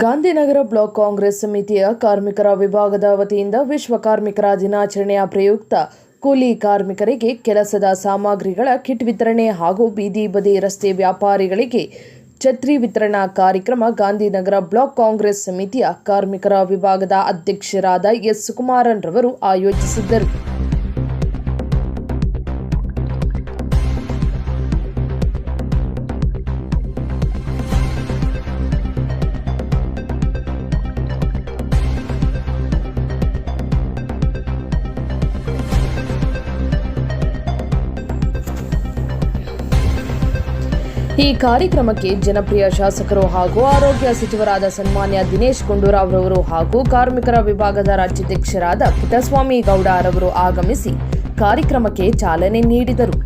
Gandhinagar block Congress ಸಮಿತಿಯ ಕಾರ್ಮಿಕರ ವಿಭಾಗದ ವತಿಯಿಂದ ವಿಶ್ವ ಕಾರ್ಮಿಕರ ದಿನಾಚರಣೆಯ ಪ್ರಯುಕ್ತ ಕೂಲಿ ಕಾರ್ಮಿಕರಿಗೆ ಕೆಲಸದ ಸಾಮಗ್ರಿಗಳ ಕಿಟ್ ವಿತರಣೆ ಹಾಗೂ ಬೀದಿ ಬದಿ ರಸ್ತೆ ವ್ಯಾಪಾರಿಗಳಿಗೆ ಛತ್ರಿ ವಿತರಣಾ ಕಾರ್ಯಕ್ರಮ ಗಾಂಧಿನಗರ ಬ್ಲಾಕ್ ಕಾಂಗ್ರೆಸ್ ಸಮಿತಿಯ ಕಾರ್ಮಿಕರ ವಿಭಾಗದ ಅಧ್ಯಕ್ಷರಾದ ಎಸ್ ಸುಕುಮಾರನ್ ರವರು ಆಯೋಜಿಸಿದ್ದರು. ಈ ಕಾರ್ಯಕ್ರಮಕ್ಕೆ ಜನಪ್ರಿಯ ಶಾಸಕರು ಹಾಗೂ ಆರೋಗ್ಯ ಸಚಿವರಾದ ಸನ್ಮಾನ್ಯ ದಿನೇಶ್ ಗುಂಡೂರಾವ್ ರವರು ಹಾಗೂ ಕಾರ್ಮಿಕರ ವಿಭಾಗದ ರಾಜ್ಯಾಧ್ಯಕ್ಷರಾದ ಪುಟ್ಟಸ್ವಾಮಿ ಗೌಡ ರವರು ಆಗಮಿಸಿ ಕಾರ್ಯಕ್ರಮಕ್ಕೆ ಚಾಲನೆ ನೀಡಿದರು.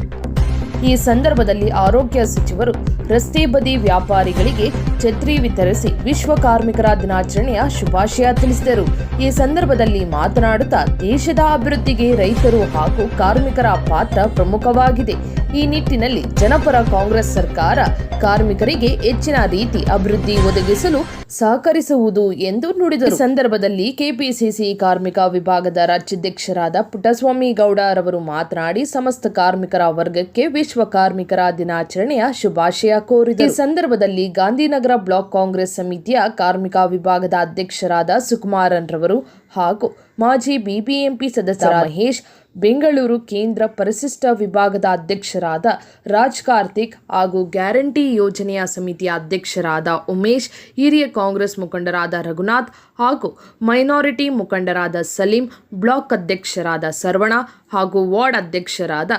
ಈ ಸಂದರ್ಭದಲ್ಲಿ ಆರೋಗ್ಯ ಸಚಿವರು ರಸ್ತೆ ಬದಿ ವ್ಯಾಪಾರಿಗಳಿಗೆ ಛತ್ರಿ ವಿತರಿಸಿ ವಿಶ್ವ ಕಾರ್ಮಿಕರ ದಿನಾಚರಣೆಯ ಶುಭಾಶಯ ತಿಳಿಸಿದರು. ಈ ಸಂದರ್ಭದಲ್ಲಿ ಮಾತನಾಡುತ್ತಾ ದೇಶದ ಅಭಿವೃದ್ಧಿಗೆ ರೈತರು ಹಾಗೂ ಕಾರ್ಮಿಕರ ಪಾತ್ರ ಪ್ರಮುಖವಾಗಿದೆ. ಈ ನಿಟ್ಟಿನಲ್ಲಿ ಜನಪರ ಕಾಂಗ್ರೆಸ್ ಸರ್ಕಾರ ಕಾರ್ಮಿಕರಿಗೆ ಹೆಚ್ಚಿನ ರೀತಿ ಅಭಿವೃದ್ಧಿ ಒದಗಿಸಲು ಸಹಕರಿಸುವುದು ಎಂದು ನುಡಿದರು. ಸಂದರ್ಭದಲ್ಲಿ ಕೆಪಿಸಿಸಿ ಕಾರ್ಮಿಕ ವಿಭಾಗದ ರಾಜ್ಯಾಧ್ಯಕ್ಷರಾದ ಪುಟ್ಟಸ್ವಾಮಿ ಗೌಡ ರವರು ಮಾತನಾಡಿ, ಸಮಸ್ತ ಕಾರ್ಮಿಕರ ವರ್ಗಕ್ಕೆ ವಿಶ್ವ ಕಾರ್ಮಿಕರ ದಿನಾಚರಣೆಯ ಶುಭಾಶಯ ಕೋರಿದರು. ಈ ಸಂದರ್ಭದಲ್ಲಿ ಗಾಂಧಿನಗರ ಬ್ಲಾಕ್ ಕಾಂಗ್ರೆಸ್ ಸಮಿತಿಯ ಕಾರ್ಮಿಕ ವಿಭಾಗದ ಅಧ್ಯಕ್ಷರಾದ ಸುಕುಮಾರನ್ ರವರು ಹಾಗೂ ಮಾಜಿ ಬಿಬಿಎಂಪಿ ಸದಸ್ಯ ಮಹೇಶ್ ಬೆಂಗಳೂರು ಕೇಂದ್ರ ಪರಿಶಿಷ್ಟ ವಿಭಾಗದ ಅಧ್ಯಕ್ಷರಾದ ರಾಜ್ ಕಾರ್ತಿಕ್ ಹಾಗೂ ಗ್ಯಾರಂಟಿ ಯೋಜನೆಯ ಸಮಿತಿಯ ಅಧ್ಯಕ್ಷರಾದ ಉಮೇಶ್, ಹಿರಿಯ ಕಾಂಗ್ರೆಸ್ ಮುಖಂಡರಾದ ರಘುನಾಥ್ ಹಾಗೂ ಮೈನಾರಿಟಿ ಮುಖಂಡರಾದ ಸಲೀಂ, ಬ್ಲಾಕ್ ಅಧ್ಯಕ್ಷರಾದ ಸರ್ವಣ ಹಾಗೂ ವಾರ್ಡ್ ಅಧ್ಯಕ್ಷರಾದ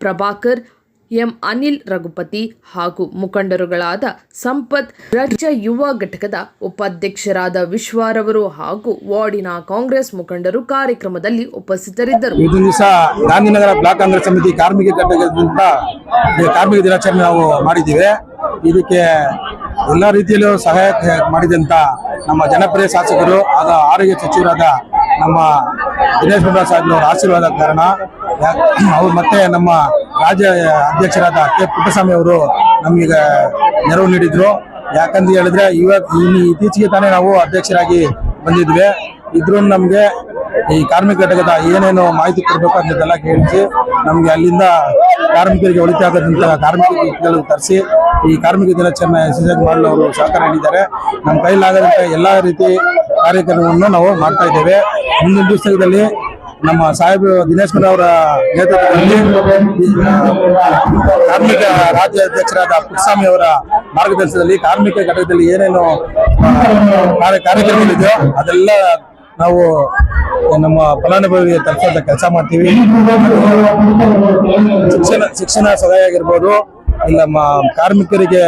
ಪ್ರಭಾಕರ್ ಎಂ ಅನಿಲ್ ರಘುಪತಿ ಹಾಗೂ ಮುಖಂಡರುಗಳಾದ ಸಂಪತ್ ರಾಜ್ಯ ಯುವ ಘಟಕದ ಉಪಾಧ್ಯಕ್ಷರಾದ ವಿಶ್ವಾರವರು ಹಾಗೂ ವಾರ್ಡಿನ ಕಾಂಗ್ರೆಸ್ ಮುಖಂಡರು ಕಾರ್ಯಕ್ರಮದಲ್ಲಿ ಉಪಸ್ಥಿತರಿದ್ದರು. ದಿವಸ ಗಾಂಧಿನಗರ ಬ್ಲಾಕ್ ಕಾಂಗ್ರೆಸ್ ಸಮಿತಿ ಕಾರ್ಮಿಕ ಘಟಕದಿಂದ ಕಾರ್ಮಿಕ ದಿನಾಚರಣೆ ನಾವು ಮಾಡಿದ್ದೇವೆ. ಇದಕ್ಕೆ ಎಲ್ಲ ರೀತಿಯಲ್ಲೂ ಸಹಾಯ ಮಾಡಿದಂತ ನಮ್ಮ ಜನಪ್ರಿಯ ಶಾಸಕರು ಆದ ಆರೋಗ್ಯ ಸಚಿವರಾದ ನಮ್ಮ ದಿನೇಶ್ ಗುಂಡೂರಾವ್ ಸಾಹೇಬ್ರವರ ಆಶೀರ್ವಾದ ಕಾರಣ. ಅವ್ರು ಮತ್ತೆ ನಮ್ಮ ರಾಜ್ಯ ಅಧ್ಯಕ್ಷರಾದ ಕೆ ಪುಟ್ಟಸ್ವಾಮಿ ಅವರು ನಮಗೆ ನೆರವು ನೀಡಿದ್ರು. ಯಾಕಂತ ಹೇಳಿದ್ರೆ ಇವಾಗ ಇತ್ತೀಚೆಗೆ ತಾನೇ ನಾವು ಅಧ್ಯಕ್ಷರಾಗಿ ಬಂದಿದ್ವಿ. ಇದ್ರೂ ನಮಗೆ ಈ ಕಾರ್ಮಿಕ ಘಟಕದ ಏನೇನು ಮಾಹಿತಿ ಕೊಡಬೇಕು ಅನ್ನೋದೆಲ್ಲ ಕೇಳಿಸಿ, ನಮಗೆ ಅಲ್ಲಿಂದ ಕಾರ್ಮಿಕರಿಗೆ ಒಳಿತಾದಂತಹ ಕಾರ್ಮಿಕರು ತರಿಸಿ, ಈ ಕಾರ್ಮಿಕ ದಿನಾಚರಣೆ ಯಶಸ್ವಿ ಮಾಡಲು ಅವರು ಸಹಕಾರ ನೀಡಿದ್ದಾರೆ. ನಮ್ಮ ಕೈಲಾಗದಂತ ಎಲ್ಲ ರೀತಿ ಕಾರ್ಯಕ್ರಮವನ್ನು ನಾವು ಮಾಡ್ತಾ ಇದ್ದೇವೆ. ಮುಂದಿನ ದಿವಸದಲ್ಲಿ ನಮ್ಮ ಸಾಹೇಬ್ ದಿನೇಶ್ ಗುಂಡ ಅವರ ನೇತೃತ್ವದಲ್ಲಿ ಕಾರ್ಮಿಕ ರಾಜ್ಯ ಅಧ್ಯಕ್ಷರಾದ ಪುಟ್ಟಸ್ವಾಮಿ ಅವರ ಮಾರ್ಗದರ್ಶನದಲ್ಲಿ, ಕಾರ್ಮಿಕ ಘಟಕದಲ್ಲಿ ಏನೇನು ಕಾರ್ಯಕ್ರಮಗಳಿದೆಯೋ ಅದೆಲ್ಲ ನಾವು ನಮ್ಮ ಫಲಾನುಭವಿಗೆ ತಲುಪುವಂತ ಕೆಲಸ ಮಾಡ್ತೀವಿ. ಶಿಕ್ಷಣ ಶಿಕ್ಷಣ ಸಹಾಯ ಆಗಿರ್ಬೋದು, ಇಲ್ಲ ಕಾರ್ಮಿಕರಿಗೆ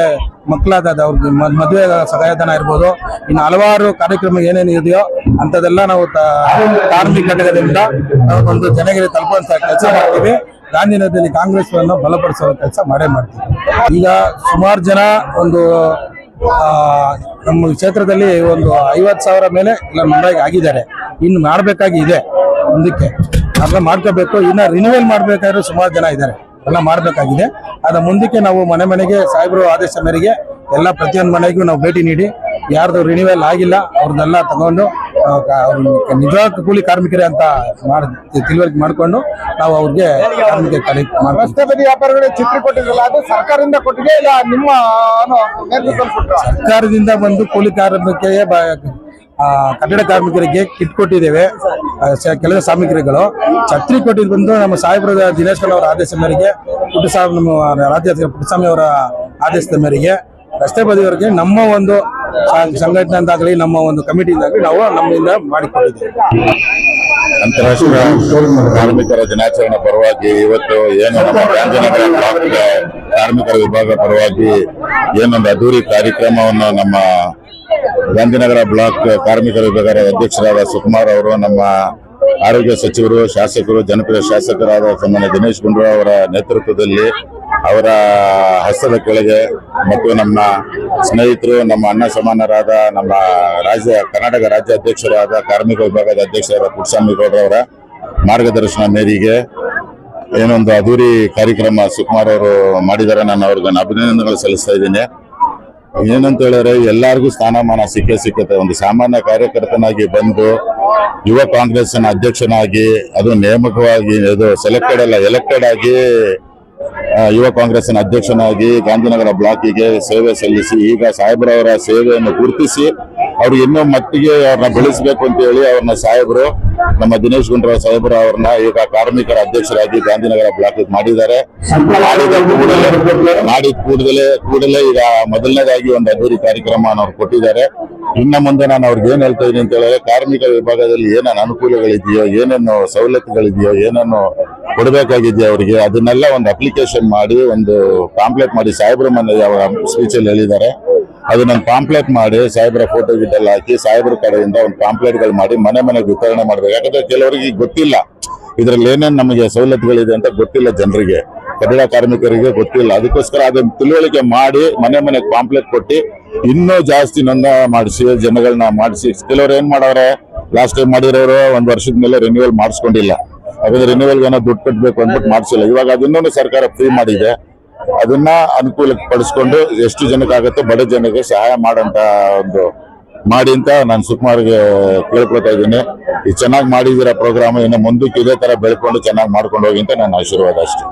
ಮಕ್ಕಳಾದ ಅವ್ರಿಗೆ ಮದುವೆ ಸಹಾಯಧನ ಇರ್ಬೋದು. ಇನ್ನು ಹಲವಾರು ಕಾರ್ಯಕ್ರಮ ಏನೇನು ಇದೆಯೋ ಅಂಥದ್ದೆಲ್ಲ ನಾವು ಕಾರ್ಮಿಕ ಘಟಕದಿಂದ ಒಂದು ಜನರಿಗೆ ತಲುಪುವಂಥ ಕೆಲಸ ಮಾಡ್ತೀವಿ. ಗಾಂಧಿನಗರದಲ್ಲಿ ಕಾಂಗ್ರೆಸ್ ಅನ್ನು ಬಲಪಡಿಸುವ ಕೆಲಸ ಮಾಡೇ ಮಾಡ್ತೀವಿ. ಈಗ ಸುಮಾರು ಜನ ಒಂದು ನಮ್ಮ ಕ್ಷೇತ್ರದಲ್ಲಿ ಒಂದು ಐವತ್ತು ಸಾವಿರ ಮೇಲೆ ಇಲ್ಲ ನೋಂದಾಯಿ ಆಗಿದ್ದಾರೆ. ಇನ್ನು ಮಾಡಬೇಕಾಗಿ ಇದೆ. ಮುಂದಕ್ಕೆ. ಅದನ್ನ ಮಾಡ್ಕೋಬೇಕು. ಇನ್ನು ರಿನ್ಯೂವಲ್ ಮಾಡಬೇಕಾದ್ರೆ ಸುಮಾರು ಜನ ಇದ್ದಾರೆ. ಎಲ್ಲ ಮಾಡಬೇಕಾಗಿದೆ. ಅದ ಮುಂದಕ್ಕೆ ನಾವು ಮನೆ ಮನೆಗೆ ಸಾಹೇಬರು ಆದೇಶ ಮೇರೆಗೆ ಎಲ್ಲ ಪ್ರತಿಯೊಂದು ಮನೆಗೂ ನಾವು ಭೇಟಿ ನೀಡಿ ಯಾರ್ದು ರಿನಿವಲ್ ಆಗಿಲ್ಲ ಅವ್ರನ್ನೆಲ್ಲ ತಗೊಂಡು ನಿಜವಾದ ಕೂಲಿ ಕಾರ್ಮಿಕರೇ ಅಂತ ಮಾಡಿ ತಿಳುವಳಿಕೆ ಮಾಡಿಕೊಂಡು ನಾವು ಅವ್ರಿಗೆ ಕಾರ್ಮಿಕ ಕಲೆಕ್ಟ್ ರಸ್ತೆ ಬದಿ ಚಿತ್ರ ಕೊಟ್ಟಿದ್ರಲ್ಲ ಅದು ಸರ್ಕಾರದಿಂದ ಕೊಟ್ಟಿದೆ ಇಲ್ಲ ನಿಮ್ಮ ಸರ್ಕಾರದಿಂದ ಬಂದು ಕೂಲಿ ಕಾರ್ಮಿಕರಿಗೆ ಆ, ಕಟ್ಟಡ ಕಾರ್ಮಿಕರಿಗೆ ಕಿಟ್ ಕೊಟ್ಟಿದ್ದೇವೆ. ಕೆಲಸ ಸಾಮಗ್ರಿಗಳು. ಛತ್ರಿ ಕೊಟ್ಟಿದ್ದು ಬಂದು ನಮ್ಮ ಸಾಹೇಬರ ದಿನೇಶ್ವರ ಅವರ ಆದೇಶ ಮೇರೆಗೆ ಪುಟ್ಟಸ್ವಾಮಿ ನಮ್ಮ ರಾಜ್ಯ ಪುಟ್ಟಸ್ವಾಮಿ ಅವರ ಆದೇಶದ ಮೇರೆಗೆ, ರಸ್ತೆ ಬದಿಯವರಿಗೆ ನಮ್ಮ ಒಂದು ಸಂಘಟನೆ ಅಂತಾಗಲಿ ನಮ್ಮ ಒಂದು ಕಮಿಟಿಯಿಂದಾಗಲಿ ನಾವು ನಮ್ಮಿಂದ ಮಾಡಿಕೊಂಡಿದ್ದೇವೆ ಅಂತಾರಾಷ್ಟ್ರೀಯ ಕಾರ್ಮಿಕರ ದಿನಾಚರಣೆ ಪರವಾಗಿ ಇವತ್ತು ಏನು ನಮ್ಮ ಕಾರ್ಮಿಕರ ವಿಭಾಗ ಪರವಾಗಿ ಏನೊಂದು ಅದ್ದೂರಿ ಕಾರ್ಯಕ್ರಮವನ್ನು ನಮ್ಮ ಗಾಂಧಿನಗರ ಬ್ಲಾಕ್ ಕಾರ್ಮಿಕರ ವಿಭಾಗದ ಅಧ್ಯಕ್ಷರಾದ ಸುಕುಮಾರ್ ಅವರು, ನಮ್ಮ ಆರೋಗ್ಯ ಸಚಿವರು, ಶಾಸಕರು, ಜನಪ್ರಿಯ ಶಾಸಕರಾದ ಸನ್ಮಾನ್ಯ ದಿನೇಶ್ ಗುಂಡೂರಾವ್ ಅವರ ನೇತೃತ್ವದಲ್ಲಿ ಅವರ ಹಸ್ತದ ಕೆಳಗೆ ಮತ್ತು ನಮ್ಮ ಸ್ನೇಹಿತರು, ನಮ್ಮ ಅಣ್ಣ ಸಮಾನರಾದ, ನಮ್ಮ ರಾಜ್ಯ, ಕರ್ನಾಟಕ ರಾಜ್ಯ ಅಧ್ಯಕ್ಷರಾದ ಕಾರ್ಮಿಕ ವಿಭಾಗದ ಅಧ್ಯಕ್ಷರಾದ ಪುಟ್ಟಸ್ವಾಮಿ ಗೌಡ್ರವರ ಮಾರ್ಗದರ್ಶನ ಮೇರೆಗೆ ಏನೊಂದು ಅದ್ದೂರಿ ಕಾರ್ಯಕ್ರಮ ಸುಕುಮಾರ್ ಅವರು ಮಾಡಿದ್ದಾರೆ. ನಾನು ಅವ್ರಿಗೆ ಅಭಿನಂದನೆಗಳು ಸಲ್ಲಿಸ್ತಾ ಇದ್ದೀನಿ. ಏನಂತ ಹೇಳಿದ್ರೆ ಎಲ್ಲಾರ್ಗೂ ಸ್ಥಾನಮಾನ ಸಿಕ್ಕೇ ಸಿಕ್ಕತ್ತೆ. ಒಂದು ಸಾಮಾನ್ಯ ಕಾರ್ಯಕರ್ತನಾಗಿ ಬಂದು ಯುವ ಕಾಂಗ್ರೆಸ್ ಅಧ್ಯಕ್ಷನಾಗಿ, ಅದು ನೇಮಕವಾಗಿ ಇದು ಸೆಲೆಕ್ಟೆಡ್ ಅಲ್ಲ ಎಲೆಕ್ಟೆಡ್ ಆಗಿ ಯುವ ಕಾಂಗ್ರೆಸ್ನ ಅಧ್ಯಕ್ಷನಾಗಿ ಗಾಂಧಿನಗರ ಬ್ಲಾಕಿಗೆ ಸೇವೆ ಸಲ್ಲಿಸಿ, ಈಗ ಸಾಹೇಬ್ರವರ ಸೇವೆಯನ್ನು ಗುರುತಿಸಿ ಅವ್ರು ಇನ್ನೂ ಮಟ್ಟಿಗೆ ಅವ್ರನ್ನ ಬೆಳೆಸಬೇಕು ಅಂತ ಹೇಳಿ ಅವ್ರನ್ನ ಸಾಹೇಬರು, ನಮ್ಮ ದಿನೇಶ್ ಗುಂಡೂರಾವ್ ಸಾಹೇಬರು ಅವ್ರನ್ನ ಈಗ ಕಾರ್ಮಿಕರ ಅಧ್ಯಕ್ಷರಾಗಿ ಗಾಂಧಿನಗರ ಬ್ಲಾಕ್ ಮಾಡಿದ್ದಾರೆ. ಮಾಡಿದ ಕೂಡಲೇ ಕೂಡಲೇ ಈಗ ಮೊದಲನೇದಾಗಿ ಒಂದು ಅದ್ದೂರಿ ಕಾರ್ಯಕ್ರಮ ಅವ್ರು ಕೊಟ್ಟಿದ್ದಾರೆ. ಇನ್ನ ಮುಂದೆ ನಾನು ಅವ್ರಿಗೆ ಏನ್ ಹೇಳ್ತಾ ಇದ್ದೀನಿ ಅಂತ ಹೇಳಿದ್ರೆ ಕಾರ್ಮಿಕ ವಿಭಾಗದಲ್ಲಿ ಏನೇನು ಅನುಕೂಲಗಳಿದೆಯೋ, ಏನೇನು ಸವಲತ್ತುಗಳಿದೆಯೋ, ಏನೇನು ಕೊಡಬೇಕಾಗಿದೆಯೋ ಅವರಿಗೆ ಅದನ್ನೆಲ್ಲ ಒಂದು ಅಪ್ಲಿಕೇಶನ್ ಮಾಡಿ, ಒಂದು ಕಾಂಪ್ಲೇಟ್ ಮಾಡಿ ಸಾಹೇಬ್ರ ಅವರ ಸ್ಪೀಚ್ ಅಲ್ಲಿ ಅದನ್ನ ಪಾಂಪ್ಲೆಟ್ ಮಾಡಿ ಸಾಹೇಬ್ರ ಫೋಟೋ ಗಿಟ್ಟೆಲ್ಲ ಹಾಕಿ ಸಾಹೇಬ್ರ ಕಡೆಯಿಂದ ಒಂದು ಪಾಂಪ್ಲೆಟ್ಗಳು ಮಾಡಿ ಮನೆ ಮನೆಗೆ ವಿತರಣೆ ಮಾಡ್ಬೇಕು. ಯಾಕಂದ್ರೆ ಕೆಲವರಿಗೆ ಗೊತ್ತಿಲ್ಲ. ಇದ್ರಲ್ಲಿ ಏನೇನು ನಮಗೆ ಸವಲತ್ತುಗಳಿದೆ ಅಂತ ಗೊತ್ತಿಲ್ಲ ಜನರಿಗೆ. ಕನ್ನಡ ಕಾರ್ಮಿಕರಿಗೆ ಗೊತ್ತಿಲ್ಲ. ಅದಕ್ಕೋಸ್ಕರ ಅದನ್ನು ತಿಳುವಳಿಕೆ ಮಾಡಿ ಮನೆ ಮನೆಗೆ ಪಾಂಪ್ಲೆಟ್ ಕೊಟ್ಟು ಇನ್ನೂ ಜಾಸ್ತಿ ನೊಂದ ಮಾಡಿಸಿ ಜನಗಳನ್ನ ಮಾಡಿಸಿ. ಕೆಲವ್ರು ಏನ್ ಮಾಡವ್ರೆ? ಲಾಸ್ಟ್ ಟೈಮ್ ಮಾಡಿರೋರು ಒಂದ್ ವರ್ಷದ ಮೇಲೆ ರಿನ್ಯೂವಲ್ ಮಾಡಿಸ್ಕೊಂಡಿಲ್ಲ. ಯಾಕಂದ್ರೆ ರಿನ್ಯೂವಲ್ ಏನೋ ದುಡ್ಡು ಕಟ್ಟಬೇಕು ಅಂದ್ಬಿಟ್ಟು ಮಾಡಿಸಿಲ್ಲ. ಇವಾಗ ಅದನ್ನೂ ಸರ್ಕಾರ ಫ್ರೀ ಮಾಡಿದೆ. ಅದನ್ನ ಅನುಕೂಲ ಪಡಿಸ್ಕೊಂಡು ಎಷ್ಟು ಜನಕ್ಕಾಗತ್ತೋ ಬಡ ಜನಕ್ಕೆ ಸಹಾಯ ಮಾಡಂತ ಒಂದು ಮಾಡಿ ಅಂತ ನಾನು ಸುಕುಮಾರ್ಗೆ ಕೇಳ್ಕೊಳ್ತಾ ಇದ್ದೀನಿ. ಈ ಚೆನ್ನಾಗಿ ಮಾಡಿದಿರ ಪ್ರೋಗ್ರಾಮ್ ಇನ್ನು ಮುಂದಕ್ಕೆ ಇದೇ ತರ ಬೆಳ್ಕೊಂಡು ಚೆನ್ನಾಗಿ ಮಾಡ್ಕೊಂಡು ಹೋಗಿ ಅಂತ ನನ್ನ ಆಶೀರ್ವಾದ ಅಷ್ಟೇ.